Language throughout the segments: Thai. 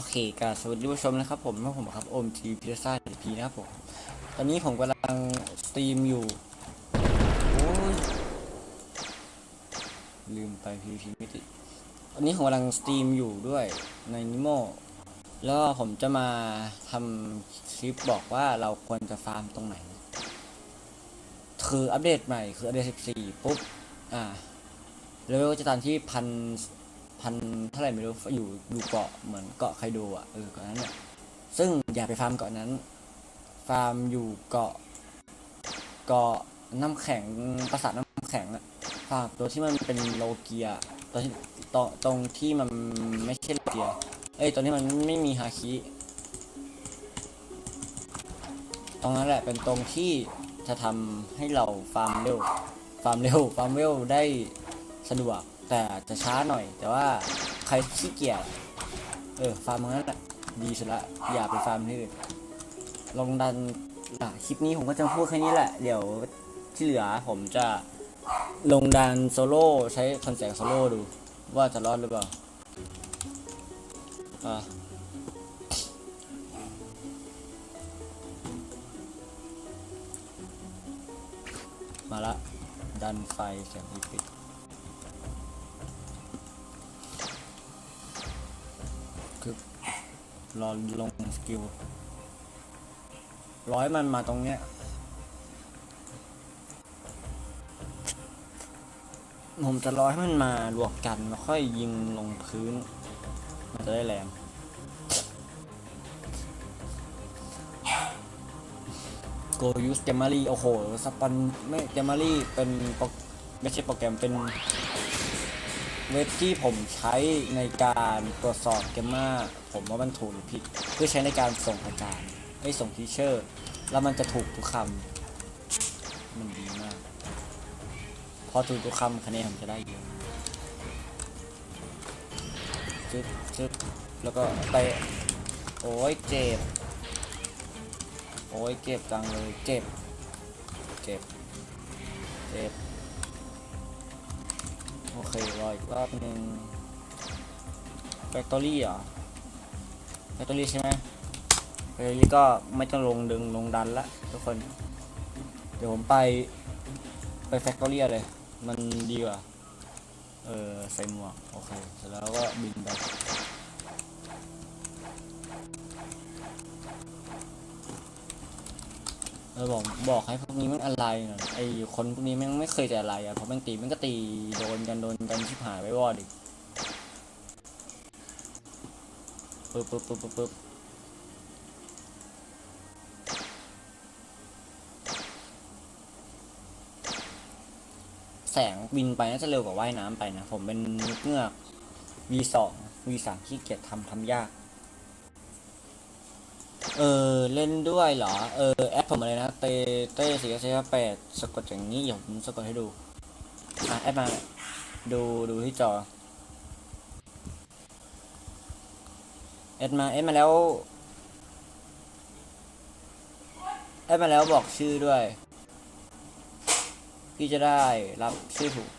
โอเคก็สวัสดีผู้ชมนะครับผมว่ผมครับโอมทีพิซซ่าพีนะครับผม ตอนนี้ผมกำลังสตรีมอยู่ โอ้ย ลืมไปพีพีม่ติตอนนี้ผมกำลังสตรีมอยู่ด้วยในนิโมแล้วผมจะมาทำคลิปบอกว่าเราควรจะฟาร์มตรงไหน คืออัปเดตใหม่คืออัปเดต 14 ปุ๊บ อ่าแล้วจะตอนที่พัน พันเท่าไหร่ไม่รู้อยู่อยู่เกาะเหมือนเกาะไคโดอะเออเกาะนั้นเนี่ยซึ่งอย่าไปฟาร์มเกาะนั้น ฟาร์มอยู่เกาะเกาะน้ำแข็งปราสาทน้ำแข็งอะฟาร์มตัวที่มันเป็นโลเกียตัวที่ตรงตรงที่มันไม่ใช่โลเกียเอ้ยตรงนี้มันไม่มีฮาคิตรงนั้นแหละเป็นตรงที่จะทำให้เราฟาร์มเร็ว ฟาร์มเร็ว ฟาร์มเร็วได้สะดวก แต่จะช้าหน่อย แต่ว่าใครขี้เกียจเออฟาร์มงนั้นแหละดีสุดละอย่าไปฟาร์มที่อื่นลงดันอะคลิปนี้ผมก็จะพูดแค่นี้แหละ เดี๋ยวที่เหลือผมจะลงดันโซโล่ใช้คอนแสงโซโล่ดู ว่าจะรอดหรือเปล่าอะมาละดันไฟเสียงอีปิด รอลงสกิลร้อยมันมาตรงเนี้ยผมจะร้อยให้มันมารวมกันแล้วค่อยยิงลงพื้น มันจะได้แรงโกยูสเกมมารีโอ้โหสปอนไม่เกมมารีเป็นไม่ใช่โปรแกรมเป็น เว็บที่ผมใช้ในการตรวจสอบเกมมาผมว่ามันถูกหรือผิด เพื่อใช้ในการส่งอาจารย์ให้ส่งทีเชอร์ แล้วมันจะถูกทุกคำมันดีมาก พอถูกทุกคำคะแนนผมจะได้เยอะจึ๊บจึ๊บแล้วก็ไป โอ้ยเจ็บ โอ้ยเจ็บจังเลย เจ็บ เจ็บ เจ็บ โอเค รออีกรอบหนึ่งแฟคทอรี่เหรอแฟคทอรี่ใช่ไหมแฟคทอรี่ก็ไม่ต้องลงดึงลงดันละทุกคน เดี๋ยวผมไปไปแฟคทอรี่เลย มันดีกว่า เออใส่หมวก โอเค เสร็จแล้วก็บินไป เออบอกบอกให้พวกนี้มันอะไรหน่อยไอคนพวกนี้แม่งไม่เคยจะอะไรอะเพราะแม่งตีแม่งก็ตีโดนกันโดนกันชิบหายไปวอดอีกปึ๊บปึ๊บปึ๊บปึ๊บปึ๊บแสงบินไปน่าจะเร็วกว่าว่ายน้ำไปนะ ผมเป็นนึกเงือก V2 V3 ขี้เกียจทำทำยาก เออเล่นด้วยเหรอ เออแอปผมอะไรนะเตเต้สี่เก้าแปดสะกดอย่างนี้เดี๋ยวผมสะกดให้ดูอะแอปมาดูดูที่จอแอดมาแอดมาแล้วแอดมาแล้วบอกชื่อด้วย พี่จะได้รับชื่อถูก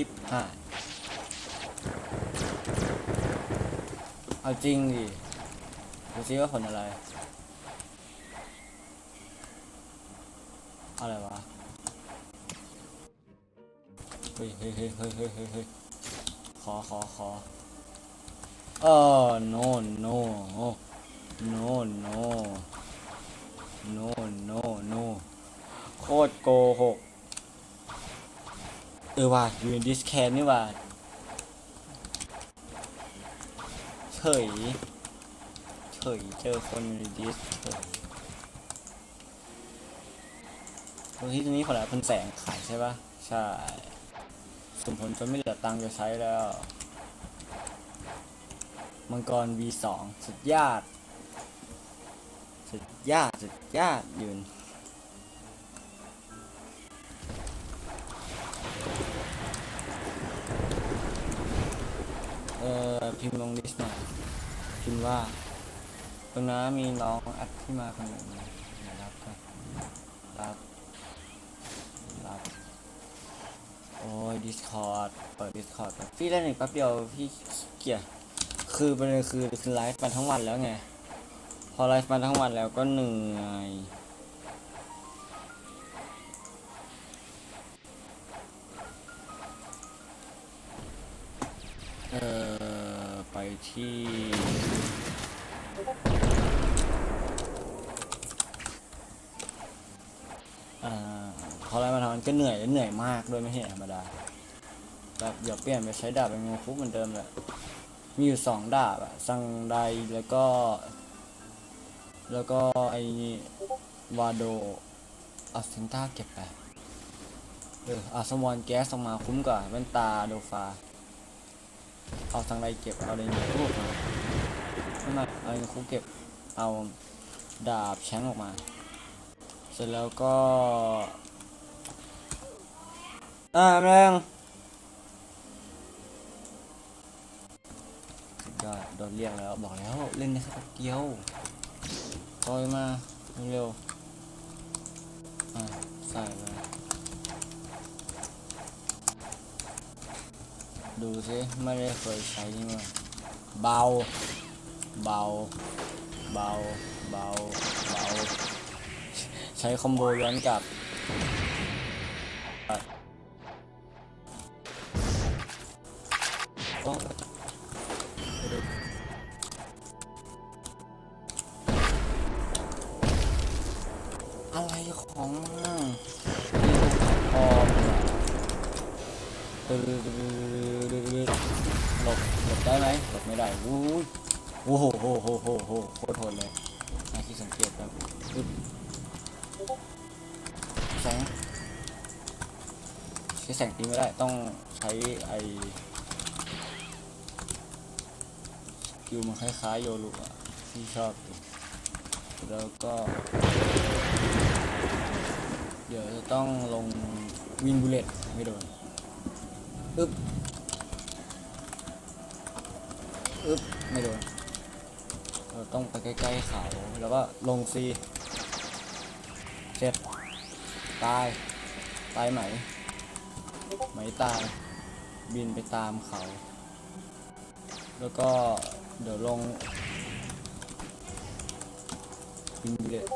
ชิปหายเอาจริงดิดูซิว่าผลอะไร อะไรวะ เฮ้ยเฮ้ยเฮ้ยเฮ้ยเฮ้ยเฮ้ยเฮ้ยขอขอขอเออ no no no no no no no โคตรโกหก เออว่ะอยู่ในดิสแคนนี่ว่ะเฉยเฉยเจอคนในดิสเฉยตรงที่ตรงนี้ขอแล้วเป็นแสงขายใช่ปะใช่สมผลจนไม่เหลือตังค์จะใช้แล้ว มังกร V2 สุดยอดสุดยอดสุดยอดยืน พิมพ์ลงดิสหน่อยพิมพ์ว่าตรงนั้นมีน้องแอดที่มาคนหนึ่งนะครับรับรับโอ้ย Discord เปิด Discord แบบพี่เลนหนึ่งแป๊บเดียวพี่เกียดคือประเด็นคือคือไลฟ์มาทั้งวันแล้วไง พอไลฟ์มาทั้งวันแล้วก็เหนื่อยเออ ไปที่อ่าพอไลฟ์มาทั้งวันก็เหนื่อยและเหนื่อยมากด้วยไม่ใช่ธรรมดาแบบเดี๋ยวเปลี่ยนไปใช้ดาบเป็นงูคุกเหมือนเดิมแหละมีอยู่สองดาบอะซังไดแล้วก็ แล้วก็ไอวาโดอัสเซนต้าเก็บไปเอออาสมอนแก๊สออกมาคุ้มกว่าแว่นตาโดฟา เอาซังไดเก็บ เอาในงูคุกมาไม่ไม่เอาในงูคุกเก็บ เอาดาบแชงออกมา เสร็จแล้วก็ อ่าแรงสุดยอดโดนเรียกแล้ว บอกแล้วเล่นได้แค่แป๊บเดียวคอยมา เร็ว อะใส่ไป ดูสิไม่ได้เคยใช้นี่มาเบา เบา เบา เบา เบา ใช้คอมโบย้อนกลับโอ้อะไรของมันพอตึ๊ด หลบหลบได้ไหมหลบไม่ได้วู้ยโอ้โหโหโหโหโหโคตรโหดเลยน่าที่สังเกตครับปึ๊บแสงใช้แสงตีไม่ได้ต้องใช้ไอสกิลมันคล้ายๆโยรุอะที่ชอบแล้วก็ เดี๋ยวจะต้องลงวินบูเลตไม่โดนอึ๊บ อึ๊บไม่โดนเราต้องไปใกล้ๆเขาแล้วก็ลงซีเจ็บตาย ตายไหม ไหมตาย บินไปตามเขา แล้วก็เดี๋ยวลงวินเลต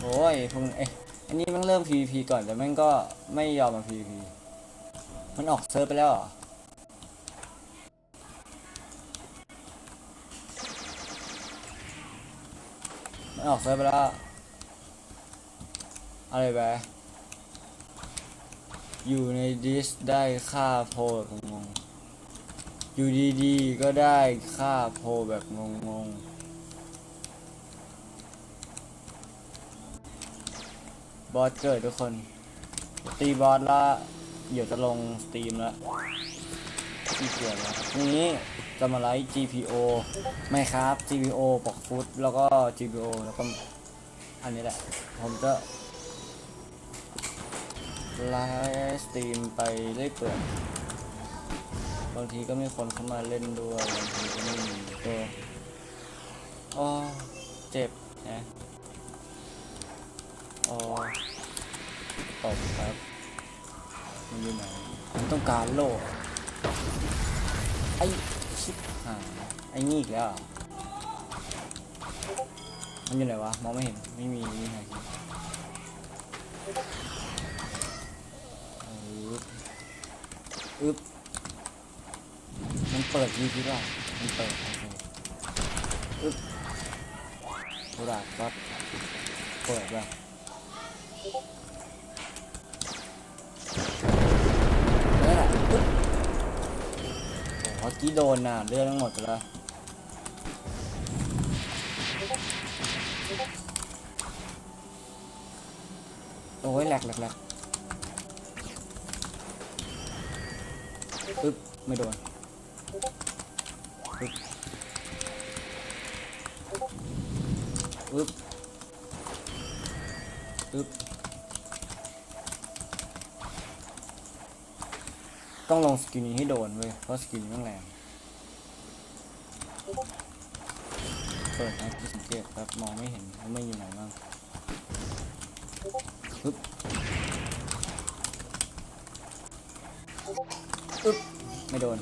โอ้ยพวกเอ๊ะอันนี้มันเริ่ม PVP ก่อนแต่แม่งก็ไม่ยอมมา PVP มันออกเซิร์ฟไปแล้วเหรอมันออกเซิร์ฟไปแล้ว อะไรไปอยู่ในดิสได้ค่าโพลแบบงง อยู่ดีๆ ก็ได้ค่าโพลแบบงงๆ บอสเกิดทุกคน ตีบอสละ เดี๋ยวจะลงสตรีมแล้วที่เกี่ยจแล้วพรุ่งนี้จะมาไลฟ์ GPO ไม่ครับ GPO ปอกฟุตแล้วก็ GPO แล้วก็อันนี้แหละ ผมจะไลฟ์สตรีมไปเรื่อยเปื่อยบางทีก็มีคนเข้ามาเล่นด้วยบางทีก็ไม่มีก็อ๋อเจ็บนะอ๋อตบครับ มันอยู่ไหนผมต้องการโล่ไอ้ชิบหายไอ้นี่อีกแล้วเหรอมันอยู่ไหนวะมองไม่เห็นไม่มีนี่ไงอึ๊บอึ๊บมันเปิดยีพีป่ะมันเปิดโอเคอึ๊บโทรศัพท์ก็เปิดป่ะ กี้โดนน่ะเลือดทั้งหมดไปแล้วโอ้ยแหลกแหลกแหลกปึ๊บ ไม่โดนปึ๊บปึ๊บปึ๊บ ต้องลงสกิลนี้ให้โดนเว้ย เพราะสกิลนี้ม่งแรง เปิดนะสังเกตแบบมองไม่เห็นว่าไม่อยู่ไหนบ้างปึ๊บอึ๊บไม่โดน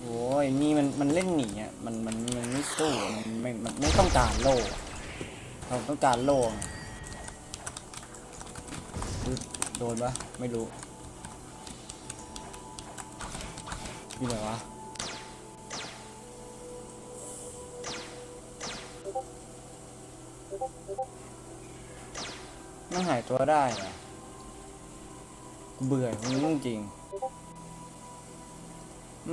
โอ้ยนี่มันมันเล่นหนีอะ มันมันมันไม่สู้มันไม่มันไม่ต้องการโล่เราต้องการโล่โดนปะไม่รู้อยู่ไหนวะมันหายตัวได้เหรอเบื่อมันจริง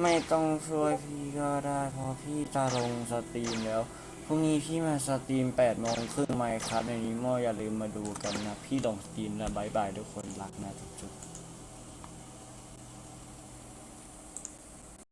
ไม่ต้องช่วยพี่ก็ได้เพราะพี่จะลงสตรีมแล้วพรุ่งนี้พี่มาสตรีมแปดโมงครึ่งไหมครับในนี้มออย่าลืมมาดูกันนะ พี่ลงสตรีมแล้วบายบายทุกคนรักนะจุ๊บ